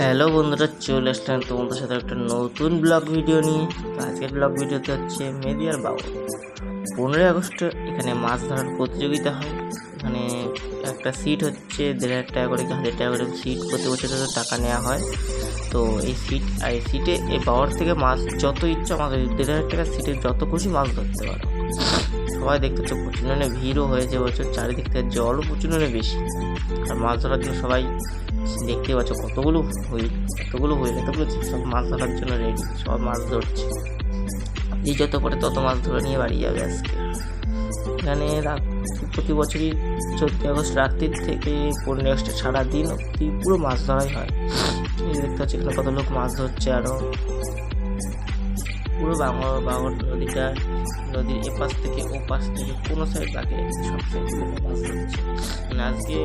Hello বন্ধুরা, চলে আসলাম তোমাদের সাথে একটা নতুন ব্লগ ভিডিও নিয়ে। আজকের ব্লগ ভিডিওতে হচ্ছে মেদিয়ার বাবু। পনেরোই আগস্ট, এখানে মাছ ধরার প্রতিযোগিতা হয়। এখানে একটা সিট হচ্ছে, দেড় হাজার টাকা করে হাজার টাকা করে সিট প্রতি বছর টাকা নেওয়া হয়। তো এই সিট এই সিটে এই বাওয়ার থেকে মাছ যত ইচ্ছা মাছ দেড় হাজার টাকার সিটে যত খুশি মাছ ধরতে পারো। সবাই দেখতে হচ্ছে প্রচুর ভিড়ও হয়েছে বছর চারিদিক থেকে জলও প্রচুর বেশি। আর মাছ ধরার জন্য সবাই দেখতে পাচ্ছ কতগুলো হুইল কতগুলো হুইল এতগুলো সব মাছ ধরার জন্য রেডি সব মাছ ধরছে। যে যত পরে তত মাছ ধরে নিয়ে বাড়ি যাবে আজকে। এখানে রাত- প্রতি বছরই চোদ্দই আগস্ট রাত্রির থেকে পনেরোই আগস্ট সারাদিন অব্দি পুরো মাছ ধরাই হয়। দেখতে পাচ্ছি এখানে কত লোক মাছ ধরছে আরও পুরো বাংলা বাংলা নদীটা নদীর এপাশ থেকে ও পাশ থেকে কোনো সাইড রেখেছে সব সাইড মাছ আজকে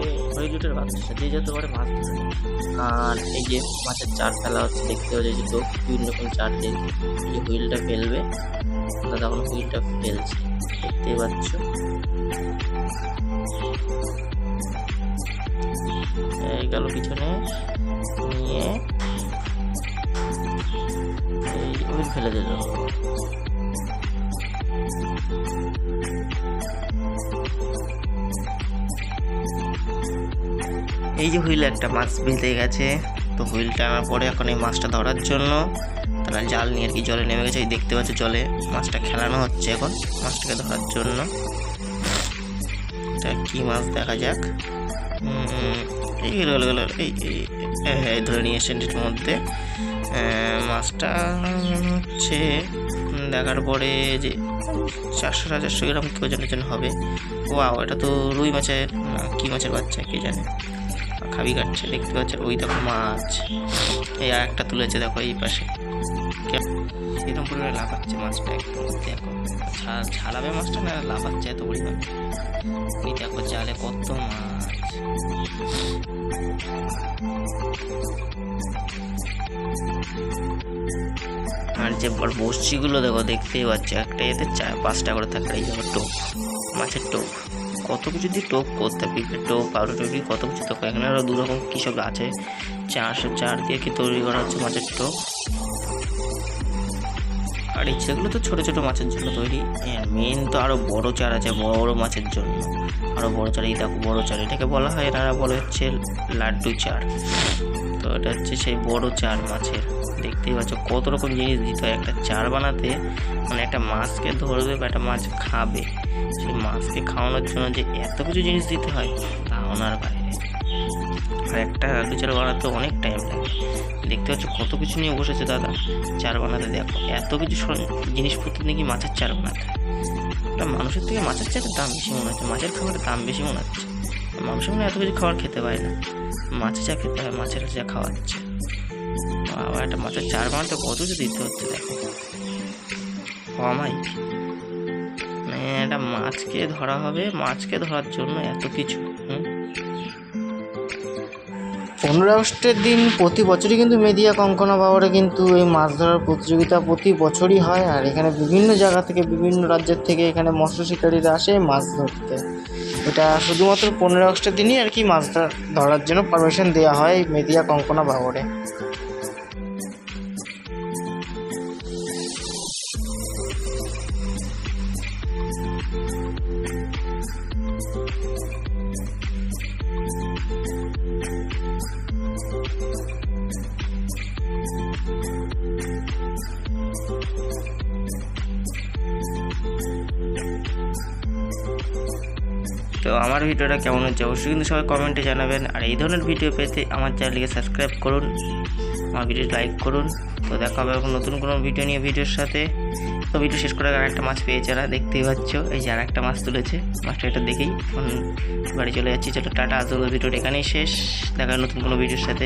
বাচ্চা যে যত পারে মাছ ধরে আর এই যে মাছের চার ফেলা হচ্ছে, দেখতে হচ্ছে যে লোক বিভিন্ন রকম চার যে হুইলটা ফেলবে। দাদা এখন হুইলটা ফেলছে, দেখতেই পাচ্ছ। গেল পিছনে, নিয়ে ফেলে দিল। এই যে হুইল একটা মাছ বেঁধে গেছে, তো হুইল টানার পরে এখন এই মাছটা ধরার জন্য তারা জাল নিয়ে আর কি জলে নেমে গেছে। দেখতে পাচ্ছে জলে মাছটা খেলানো হচ্ছে এখন, মাছটাকে ধরার জন্য। এটা কি মাছ দেখা যাক। এই গেলো গেলো গেলো এই হ্যাঁ এই ধরে নিয়ে এসেন এটার মধ্যে। মাছটা হচ্ছে দেখার পরে যে চারশো সাড়ে চারশো গ্রাম কি জানার জন্য হবে। ও এটা তো রুই মাছের কি মাছের বাচ্চা, কে জানে। খাবি কাটছে, দেখতে পাচ্ছে, ওই দেখো মাছ। এই আর একটা তুলেছে, দেখো এই পাশে। এরকম পরিমাণে লাফাচ্ছে মাছটা একদম, দেখো। ছাড়াবে মাছটা না, লাফাচ্ছে এত পরিমাণ। ওই দেখো জালে কত মাছ। আর যে বড় বড়শিগুলো, দেখো, দেখতেই পাচ্ছ, একটা এতে চার পাঁচটা করে থাকে এই দেখো টোপ, মাছের টোপ। কত কিছু দিয়ে টোপ করতে পিঁপড়ের টোপ কারও টোপি কত কিছু তো এখানে আরও দু রকম কী সব আছে। চার চার দিয়ে কি তৈরি করা হচ্ছে মাছের টোপ। আর ইচ্ছেগুলো তো ছোটো ছোটো মাছের জন্য তৈরি। মেন তো আরও বড় চার আছে, বড় বড় মাছের জন্য। আরও বড় চার, এই দেখো বড় চার, এটাকে বলা হয় এনারা বলে হচ্ছে লাড্ডু চার। তো এটা হচ্ছে সেই বড় চার মাছের। দেখতেই পাচ্ছ কত রকম জিনিস দিতে হয়। একটা চার বানাতে মানে একটা মাছকে ধরবে বা একটা মাছ খাবে। সেই মাছকে খাওয়ানোর জন্য যে এত কিছু জিনিস দিতে হয় ধারণার বাইরে আর একটা আলু চার বানাতে অনেক টাইম লাগে। দেখতে পাচ্ছ কত কিছু নিয়ে বসেছে দাদা। চার বানাতে দেখো, এত কিছু জিনিসপত্র নাকি মাছের চার বানাতে। মানুষের থেকে মাছের চারের দাম বেশি মনে হচ্ছে, মাছের খাবারের দাম বেশি মনে হচ্ছে। মানুষের মনে এত কিছু খাবার খেতে পারে না। মাছের চা খেতে হয়, মাছের চা খাওয়াচ্ছে আবার একটা মাছের চার বানাতে কত কিছু দিতে হচ্ছে দেখো। কমাই একটা মাছকে ধরা হবে, মাছকে ধরার জন্য এত কিছু। পনেরো আগস্টের দিন প্রতি বছরই কিন্তু মেদিয়া কঙ্কনা বাবরে কিন্তু এই মাছ ধরার প্রতিযোগিতা প্রতি বছরই হয়, আর এখানে বিভিন্ন জায়গা থেকে, বিভিন্ন রাজ্যের থেকে এখানে মৎস্য শিকারীরা আসে মাছ ধরতে। এটা শুধুমাত্র পনেরো আগস্টের দিনই আর কি মাছ ধরা- ধরার জন্য পারমিশন দেওয়া হয় মেদিয়া কঙ্কনা বাবরে। তো আমার ভিডিওটা কেমন হচ্ছে অবশ্যই কিন্তু সবাই কমেন্টে জানাবেন। আর এই ধরনের ভিডিও পেতে আমার চ্যানেলকে সাবস্ক্রাইব করুন, আমার ভিডিও লাইক করুন। তো দেখা হবে এখন নতুন কোনো ভিডিও নিয়ে ভিডিওর সাথে। তো ভিডিও শেষ করে আর একটা মাছ পেয়েছে, যারা দেখতেই পাচ্ছ। এই যে আর একটা মাছ তুলেছে, মাছটা এটা দেখেই এখন বাড়ি চলে যাচ্ছি। চলো টাটা, আজ ভিডিওটা এখানেই শেষ। দেখা নতুন কোনো ভিডিওর সাথে।